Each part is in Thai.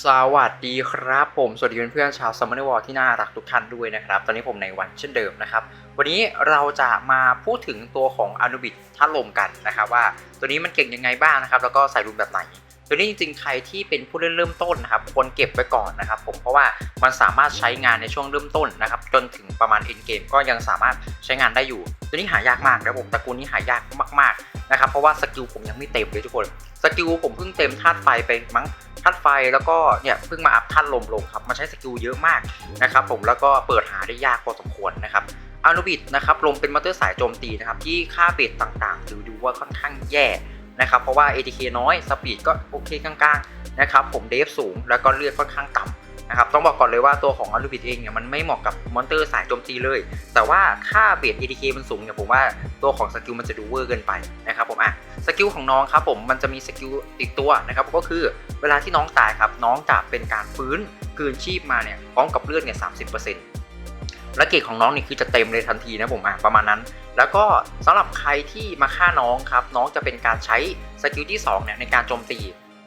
สวัสดีครับผม สวัสดีเพื่อนๆชาวซัมเมอร์วอลที่น่ารักทุกท่านด้วยนะครับ ตอนนี้ผมในวันเช่นเดิมนะครับ วันนี้เราจะมาพูดถึงตัวของอนุบิดท่าลมกันนะครับ ว่าตัวนี้มันเก่งยังไงบ้างนะครับ แล้วก็ใส่รูนแบบไหน ตัวนี้จริงๆ ใครที่เป็นผู้เล่นเริ่มต้นนะครับควรเก็บไว้ก่อนนะครับผมเพราะว่ามันสามารถใช้งานในช่วงเริ่มต้นนะครับจนถึงประมาณเอ็นเกมก็ยังสามารถใช้งานได้อยู่ ตัวนี้หายากมากนะผมตระกูลนี้หายากมากๆนะครับเพราะว่าสกิลผมยังไม่เต็มเลยทุกคนสกิลผมเพิ่งเต็มธาตุไฟไปมั้งธาตุไฟแล้วก็เนี่ยเพิ่งมาอัพธาตุลมลงครับมันใช้สกิลเยอะมากนะครับผมแล้วก็เปิดหาได้ยากพอสมควรนะครับอานุบิดนะครับลมเป็นมอเตอร์สายโจมตีนะครับที่ค่าเบสต่างๆถือดูว่าค่อนข้างแย่ นะครับเพราะว่า ATK น้อยสปีดก็โอเคกลางๆนะครับผมเดฟสูงแล้วก็เลือดค่อนข้างต่ำนะครับต้องบอกก่อนเลยว่าตัวของอานุบิดเองเนี่ยมันไม่เหมาะกับมอนเตอร์สายโจมตีเลย แต่ว่าค่าเบส ATK มันสูงเนี่ยผมว่าตัวของสกิลมันจะดูเวอร์เกินไปนะครับผมอะสกิลของน้องครับผมมันจะมีสกิลติดตัวนะครับก็คือเวลาที่น้องตายครับน้องจะเป็นการฟื้นคืนชีพมาเนี่ยพร้อมกับเลือดเนี่ยสามสิบเปอร์เซ็นต์ และเกรดของน้องนี่คือจะเต็มเลยทันทีนะผมอะประมาณนั้น แล้วก็สำหรับใครที่มาฆ่าน้องครับ น้องจะเป็นการใช้สกิลที่2เนี่ยในการโจมตี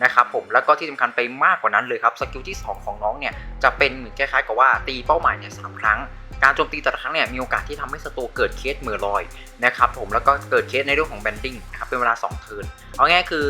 นะครับผมแล้วก็ที่สำคัญไปมากกว่านั้นเลยครับสกิลที่ 2 ของน้องเนี่ยจะเป็นเหมือนคล้ายๆกับว่าตีเป้าหมายเนี่ยสามครั้ง การโจมตีแต่ละครั้งเนี่ยมีโอกาสที่ทำให้ศัตรูเกิดเคสมือลอยนะครับผมแล้วก็เกิดเคสในเรื่องของแบนดิ้งนะครับเป็นเวลา2เทิร์นเอาง่ายๆคือ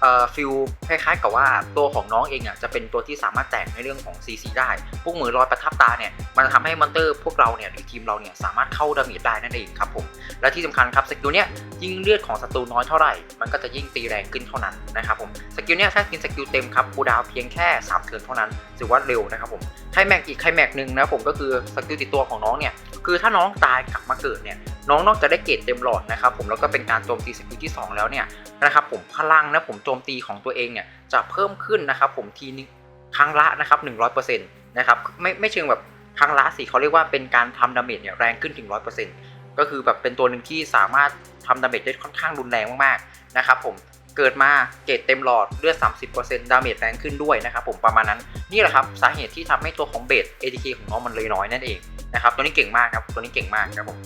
เอ่อฟิลคล้ายๆกับว่าตัวของน้องเองอะจะเป็นตัวที่สามารถแจกในเรื่องของ CC ได้ พวกมือลอยประทับตาเนี่ยมันทำให้มอนเตอร์พวกเราเนี่ยหรือทีมเราเนี่ยสามารถเข้าดาเมจได้นั่นเองครับผมและที่สำคัญครับสกิลเนี้ยยิ่งเลือดของศัตรูน้อยเท่าไหร่ มันก็จะยิ่งตีแรงขึ้นเท่านั้นนะครับผมสกิลเนี้ยถ้ากินสกิลเต็มครับคูดาวเพียงแค่3เทิร์นเท่านั้นถือว่าเร็วนะครับผมไคลแม็กอีกไคลแม็กหนึ่งนะผมก็คือสกิลติดตัวของน้องเนี่ยคือถ้าน้องตายกลับมาเกิดเนี่ยน้องนอกจากได้เกรดเต็มหลอดนะครับผมแล้วก็เป็นการโจมตีสกิลที่ 2 แล้วเนี่ยนะครับผมพลังนะผมโจมตีของตัวเองเนี่ยจะเพิ่มขึ้นนะครับผมทีนึงครั้งละนะครับ100%นต์นะครับไม่ไม่เชิงแบบครั้งละสิเขาเรียกว่าเป็นการทำดาเมจเนี่ยแรงขึ้นถึง100%ก็คือแบบเป็นตัวหนึ่งที่สามารถทำดาเมจได้ค่อนข้างรุนแรงมากๆนะครับผม เกิดมาเกรดเต็มหลอดเลือด 30%ดาเมจแรงขึ้นด้วยนะครับผมประมาณนั้นนี่แหละครับสาเหตุที่ทำให้ตัวของเบส ATK ของน้องมันเลยน้อยนั่นเองนะครับตัวนี้เก่งมากครับตัวนี้เก่งมากครับผม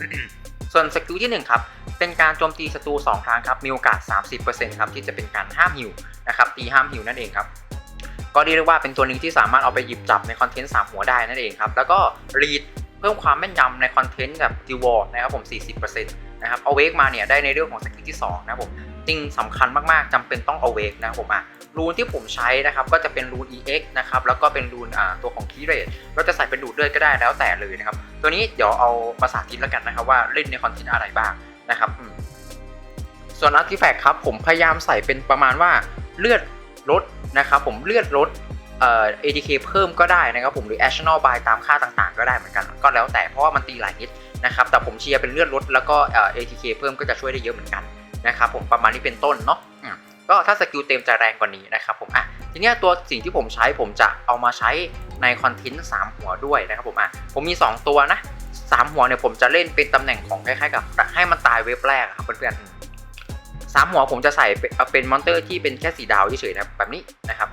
ส่วนสกิลที่1ครับเป็นการโจมตีศัตรู2ครั้งครับมีโอกาส 30%ครับที่จะเป็นการห้ามหิวนะครับตีห้ามหิวนั่นเองครับก็เรียกได้ว่าเป็นตัวหนึ่งที่สามารถเอาไปหยิบจับในคอนเทนต์3หัวได้นั่นเองครับแล้วก็รีดเพิ่มความแม่นยำในคอนเทนต์แบบดิวอร์นะครับผม 40%นะครับเอาเวกมาเนี่ยได้ในเรื่องของสกิลที่2นะครับผม จริงสำคัญมากๆจำเป็นต้องเอาเวกนะครับผมอะรูนที่ผมใช้นะครับก็จะเป็นรูน EX นะครับแล้วก็เป็นรูนตัวของคีเรตเราจะใส่เป็นดูดเลือดก็ได้แล้วแต่เลยนะครับ ตัวนี้เดี๋ยวเอามาสาธิตแล้วกันนะครับว่าเล่นในคอนเทนต์อะไรบ้างนะครับส่วนอาร์ติแฟกต์ครับผมพยายามใส่เป็นประมาณว่าเลือดลดนะครับผมเลือดลดเอ่อ ATK เพิ่มก็ได้นะครับผมหรือ additional buy ตามค่าต่างๆ ก็ได้เหมือนกัน ก็แล้วแต่เพราะว่ามันตีหลายนิดนะครับแต่ผมเชียร์เป็นเลือดลดแล้วก็เอ่อ ATK เพิ่มก็จะช่วยได้เยอะเหมือนกัน นะครับผมประมาณนี้เป็นต้นเนาะก็ถ้าสกิลเต็มจะแรงกว่านี้นะครับผมอะทีนี้ตัวสิ่งที่ผมใช้ผมจะเอามาใช้ในคอนเทนต์3หัวด้วยนะครับผมอะผมมี 2 ตัวนะสามหัวเนี่ยผมจะเล่นเป็นตำแหน่งของคล้ายๆกับให้มันตายเว็บแรกครับเพื่อนๆสามหัวผมจะใส่เป็นเอนมอนเตอร์ที่เป็นแค่สีดาวเฉยๆนะแบบนี้นะครับ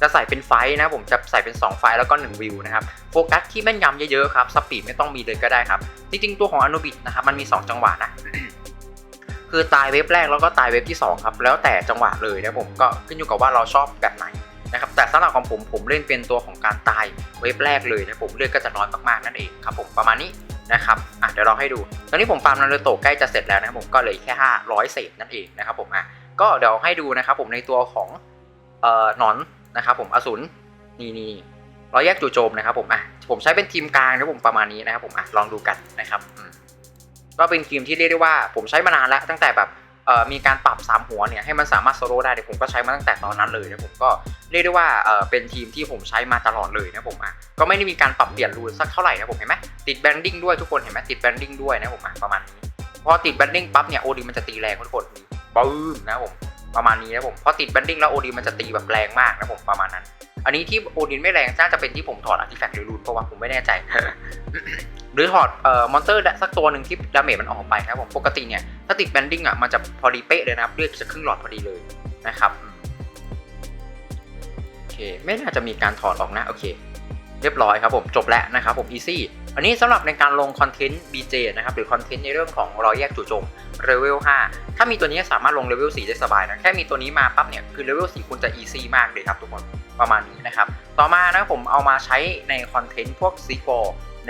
จะใส่เป็นไฟนะผมจะใส่เป็น 2 ไฟแล้วก็ 1 วิวนะครับโฟกัสที่แม่นยำเยอะๆครับสปีดไม่ต้องมีเลยก็ได้ครับจริงๆตัวของอนุบิดนะครับมันมี 2 จังหวะนะ คือตายเว็บแรกแล้วก็ตายเว็บที่ 2 ครับ แล้วแต่จังหวะเลยนะผมก็ขึ้นอยู่กับว่าเราชอบแบบไหนนะครับแต่สำหรับของผมผมเล่นเป็นตัวของการตายเว็บแรกเลยนะผมเลือดก็จะน้อยมากๆนั่นเองครับผมประมาณนี้นะครับอะเดี๋ยวเราให้ดู ตอนนี้ผมฟาร์มนารูโตะใกล้จะเสร็จแล้วนะครับผมก็เหลือแค่ 500 เศษนั่นเองนะครับผมอะก็เดี๋ยวให้ดูนะครับผมในตัวของเอ่อหนอนนะครับผมอสูรนี่นี่เราแยกจู่โจมนะครับผมอะผมใช้เป็นทีมกลางนะผมประมาณนี้นะครับผมอะลองดูกันนะครับอืม ก็เป็นทีมที่เรียกได้ว่าผมใช้มานานแล้ว ตั้งแต่แบบมีการปรับ 3 หัวเนี่ยให้มันสามารถโซโล่ได้เดี๋ยวผมก็ใช้มาตั้งแต่ตอนนั้นเลยนะผมก็เรียกได้ว่าเอ่อเป็นทีมที่ผมใช้มาตลอดเลยนะผมอะก็ไม่ได้มีการปรับเปลี่ยนรูนสักเท่าไหร่นะผมเห็นไหมติดแบนดิ้งด้วยทุกคนเห็นไหมติดแบนดิ้งด้วยนะผมอะประมาณนี้พอติดแบนดิ้งปั๊บเนี่ยโอดีมันจะตีแรงทุกคนบึ้มนะผมประมาณนี้นะผมพอติดแบนดิ้งแล้วโอดีมันจะตีแบบแรงมากนะผมประมาณนั้น อันนี้ที่โอดินไม่แรงน่าจะเป็นที่ผมถอดอาร์ติแฟกต์หรือรูนเพราะว่าผมไม่แน่ใจ หรือถอดเอ่อมอนเตอร์สักตัวหนึ่งที่ดาเมจมันออกไปนะครับผมปกติเนี่ยถ้าติดแบนดิ้งอะมันจะพอดีเป๊ะเลยนะครับเลือดจะครึ่งหลอดพอดีเลยนะครับโอเคไม่น่าจะมีการถอดออกนะโอเค เรียบร้อยครับผมจบแล้วนะครับผมอีซี่อันนี้สำหรับในการลงคอนเทนต์ BJ นะครับหรือคอนเทนต์ในเรื่องของรอยแยกจู่โจมเลเวล5ถ้ามีตัวนี้สามารถลงเลเวล4ได้สบายนะแค่มีตัวนี้มาปั๊บเนี่ยคือเลเวล4คุณจะอีซี่มากเลยครับทุกคนประมาณนี้นะครับ ต่อมานะผมเอามาใช้ในคอนเทนต์พวกซีก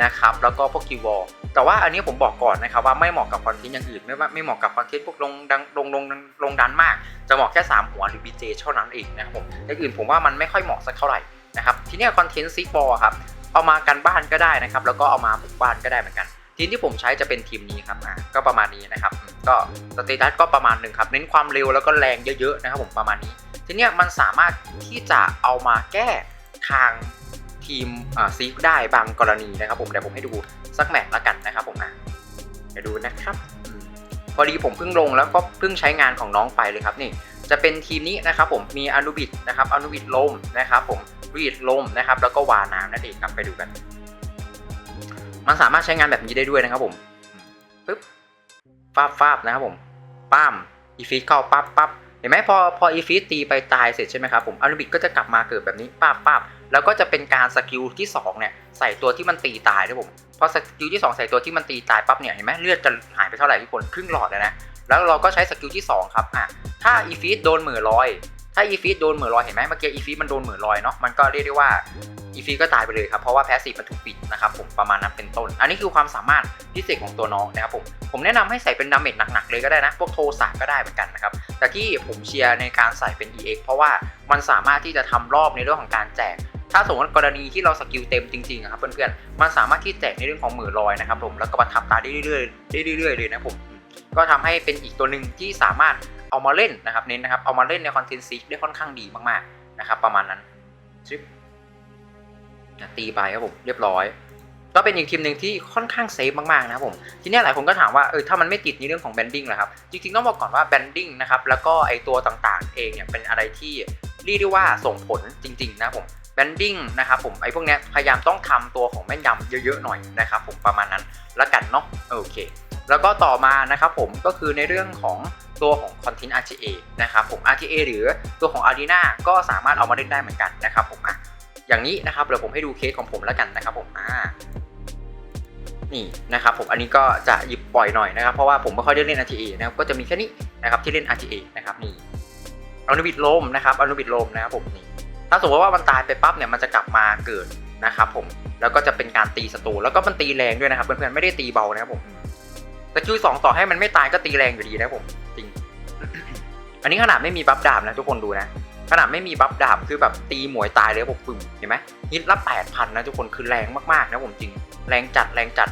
นะครับแล้วก็พวกคิวอลแต่ว่าอันนี้ผมบอกก่อนนะครับว่าไม่เหมาะกับคอนเทนต์อย่างอื่นไม่ว่าไม่เหมาะกับคอนเทนต์พวกลงดังลงลงลงดันมาก จะเหมาะแค่ 3 หัวหรือ BJ เท่านั้นเองนะครับผมอย่างอื่นผมว่ามันไม่ค่อยเหมาะสักเท่าไหร่นะครับทีนี้คอนเทนต์ซีกอลครับเอามากันบ้านก็ได้นะครับแล้วก็เอามาบุกบ้านก็ได้เหมือนกัน ทีมที่ผมใช้จะเป็นทีมนี้ครับอะก็ประมาณนี้นะครับก็สเตตัสก็ประมาณหนึ่งครับเน้นความเร็วแล้วก็แรงเยอะๆนะครับผมประมาณนี้ ทีนี้มันสามารถที่จะเอามาแก้ทาง ทีมซีกได้บางกรณีนะครับผมเดี๋ยวผมให้ดูสักแมตช์ละกันนะครับผมอะเดี๋ยวดูนะครับอพอดีผมเพิ่งลงแล้วก็เพิ่งใช้งานของน้องไปเลยครับนี่จะเป็นทีมนี้นะครับผมมีอนุบิดนะครับอนุบิดลมนะครับผมรีดลมนะครับแล้วก็วาน้ำนั่นเองครับไปดูกัน มันสามารถใช้งานแบบนี้ได้ด้วยนะครับผมปึ๊บฟาบฟาบนะครับผมป้ามอีฟีดเข้าปั๊บปั๊บ เห็นไหมพอพออีฟีดตีไปตายเสร็จใช่ไหมครับผมอนุบิดก็จะกลับมาเกิดแบบนี้ปั๊บปั๊บแล้วก็จะเป็นการสกิลที่สองเนี่ยใส่ตัวที่มันตีตายด้ผมพอสกิลที่สองใส่ตัวที่มันตีตายปั๊บเนี่ยเห็นไหมเลือดจะหายไปเท่าไหร่ทุกคนครึ่งหลอดเลยนะแล้วเราก็ใช้สกิลที่สองครับอะถ้าอีฟีดโดนเหมือลอยถ้าอีฟีดโดนเหมือลอยเห็นไหมเมื่อกี้อีฟีดมันโดนเหมือลอยเนาะมันก็เรียกได้ว่า อีฟีก็ตายไปเลยครับเพราะว่าแพสซีฟมันถูกปิดนะครับผมประมาณนั้นเป็นต้น อันนี้คือความสามารถพิเศษของตัวน้องนะครับผมผมแนะนำให้ใส่เป็นดาเมจหนักๆเลยก็ได้นะ พวกโทสาก็ได้เหมือนกันนะครับแต่ที่ผมเชียร์ในการใส่เป็น EX เพราะว่ามันสามารถที่จะทำรอบในเรื่องของการแจกถ้าสมมติกรณีที่เราสกิลเต็มจริงๆครับเพื่อนๆ มันสามารถที่แจกในเรื่องของหมื่นลอยนะครับผมแล้วก็ประทับตาได้เรื่อยๆได้เรื่อยๆเลยนะผมก็ทำให้เป็นอีกตัวหนึ่งที่สามารถเอามาเล่นนะครับเน้นนะครับเอามาเล่นในคอนเทนต์ซีได้ค่อนข้างดีมากๆนะครับประมาณนั้นชิป ตีไปครับผมเรียบร้อย ก็เป็นอีกทีมหนึ่งที่ค่อนข้างเซฟมากๆนะครับผมทีนี้หลายคนก็ถามว่าเออถ้ามันไม่ติดในเรื่องของแบนดิ้งล่ะครับจริงๆต้องบอกก่อนว่าแบนดิ้งนะครับแล้วก็ไอตัวต่างๆ เองเนี่ยเป็นอะไรที่เรียกได้ว่าส่งผลจริงๆนะผมแบนดิ้งนะครับผมไอพวกเนี้ยพยายามต้องทำตัวของแม่นยำเยอะๆหน่อยนะครับผมประมาณนั้นแล้วกันเนาะโอเค แล้วก็ต่อมานะครับผมก็คือในเรื่องของตัวของ Content RTA นะครับผม RTA หรือตัวของ Arena ก็สามารถเอามาเล่นได้เหมือนกันนะครับผมอะ อย่างนี้นะครับเดี๋ยวผมให้ดูเคสของผมแล้วกันนะครับผมอ่านี่นะครับผมอันนี้ก็จะหยิบปล่อยหน่อยนะครับเพราะว่าผมไม่ค่อยได้เล่น RTA นะครับก็จะมีแค่นี้นะครับที่เล่น RTA นะครับนี่อนุบิดลมนะครับอนุบิดลมนะครับผมนี่ถ้าสมมติว่ามันตายไปปั๊บเนี่ยมันจะกลับมาเกิดนะครับผมแล้วก็จะเป็นการตีศัตรูแล้วก็มันตีแรงด้วยนะครับเพื่อนๆไม่ได้ตีเบานะครับผมต่คิวสองต่อให้มันไม่ตายก็ตีแรงอยู่ดีนะครับผมจริง อันนี้ขนาดไม่มีบัฟดาบนะทุกคนดูนะ ขนาดไม่มีบัฟดาบคือแบบตีหมวยตายเลยบผมปึ้มเห็นไหมฮิตละแปดพันนะทุกคนคือแรงมากๆนะผมจริง แรงจัดแรงจัด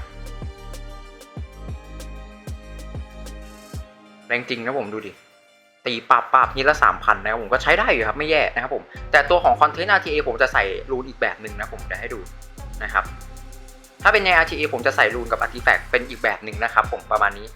แรงจริงนะผมดูดิตีปราบปราบฮิตละสามพันนะครับผมก็ใช้ได้อยู่ครับไม่แย่นะครับผมแต่ตัวของคอนเทนต์ RTA ผมจะใส่รูนอีกแบบหนึ่งนะผมเดี๋ยวให้ดูนะครับถ้าเป็นใน RTA ผมจะใส่รูนกับ Artifact เป็นอีกแบบหนึ่งนะครับผมประมาณนี้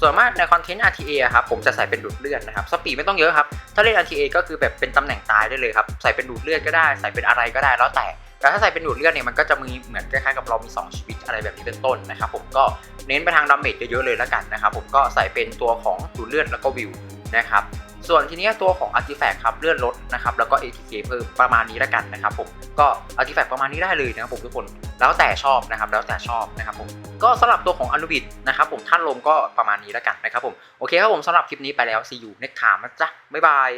ส่วนมากในคอนเทนต์ RTA ครับผมจะใส่เป็นดูดเลือดนะครับสปีดไม่ต้องเยอะครับ ถ้าเล่น RTA ก็คือแบบเป็นตำแหน่งตายได้เลยครับ ใส่เป็นดูดเลือดก็ได้ ใส่เป็นอะไรก็ได้แล้วแต่ แต่ถ้าใส่เป็นดูดเลือดเนี่ยมันก็จะมีเหมือนคล้ายๆกับเรามี 2 ชีวิตอะไรแบบนี้เป็นต้นนะครับผมก็เน้นไปทางดาเมจเยอะๆเลยแล้วกันนะครับผมก็ใส่เป็นตัวของดูดเลือดแล้วก็วิวนะครับ ส่วนทีนี้ตัวของ Artifact ครับเลื่อนลดนะครับแล้วก็ ATK เพิ่มประมาณนี้แล้วกันนะครับผมก็ Artifact ประมาณนี้ได้เลยนะครับผมทุกคนแล้วแต่ชอบนะครับแล้วแต่ชอบนะครับผมก็สำหรับตัวของอนุบิดนะครับผมท่านลมก็ประมาณนี้แล้วกันนะครับผมโอเคครับผมสำหรับคลิปนี้ไปแล้ว see you next time นะจ๊ะบ๊ายบาย